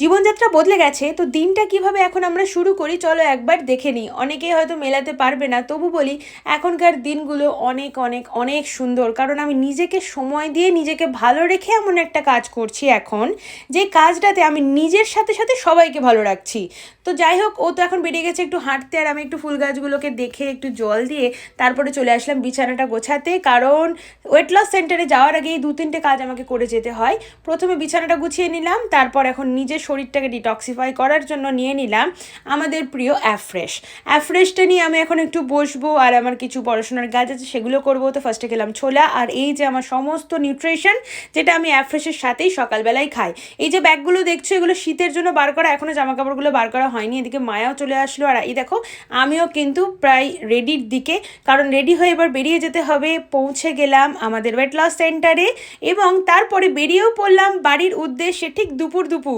জীবনযাত্রা বদলে গেছে, তো দিনটা কীভাবে এখন আমরা শুরু করি, চলো একবার দেখে নিই। অনেকেই হয়তো মেলাতে পারবে না, তবু বলি, এখনকার দিনগুলো অনেক অনেক অনেক সুন্দর। কারণ আমি নিজেকে সময় দিয়ে নিজেকে ভালো রেখে এমন একটা কাজ করছি এখন, যে কাজটাতে আমি নিজের সাথে সাথে সবাইকে ভালো রাখছি। তো যাই হোক, ও তো এখন বেরিয়ে গেছে একটু হাঁটতে, আর আমি একটু ফুল গাছগুলোকে দেখে একটু জল দিয়ে তারপরে চলে আসলাম বিছানাটা গোছাতে। কারণ ওয়েট লস সেন্টারে যাওয়ার আগেই দু তিনটে কাজ আমাকে করে যেতে হয়। প্রথমে বিছানাটা গুছিয়ে নিলাম, তারপর এখন নিজের শরীরটাকে ডিটক্সিফাই করার জন্য নিয়ে নিলাম আমাদের প্রিয় অ্যাফ্রেশ অ্যাফ্রেশটা নিয়ে আমি এখন একটু বসবো আর আমার কিছু পড়াশোনার কাজ আছে, সেগুলো করব। তো ফার্স্টে খেলাম ছোলা আর এই যে আমার সমস্ত নিউট্রিশন যেটা আমি অ্যাফ্রেশের সাথেই সকালবেলায় খাই। এই যে ব্যাগগুলো দেখছ, এগুলো শীতের জন্য বার করা এখনও জামা কাপড়গুলো বার করা হয়নি। এদিকে মায়াও চলে আসলো আর এই দেখো, আমিও কিন্তু প্রায় রেডির দিকে, কারণ রেডি হয়ে এবার বেরিয়ে যেতে হবে। পৌঁছে গেলাম আমাদের ওয়েট লস সেন্টারে এবং তারপরে বেরিয়েও পড়লাম বাড়ির উদ্দেশ্যে ঠিক দুপুর দুপুর।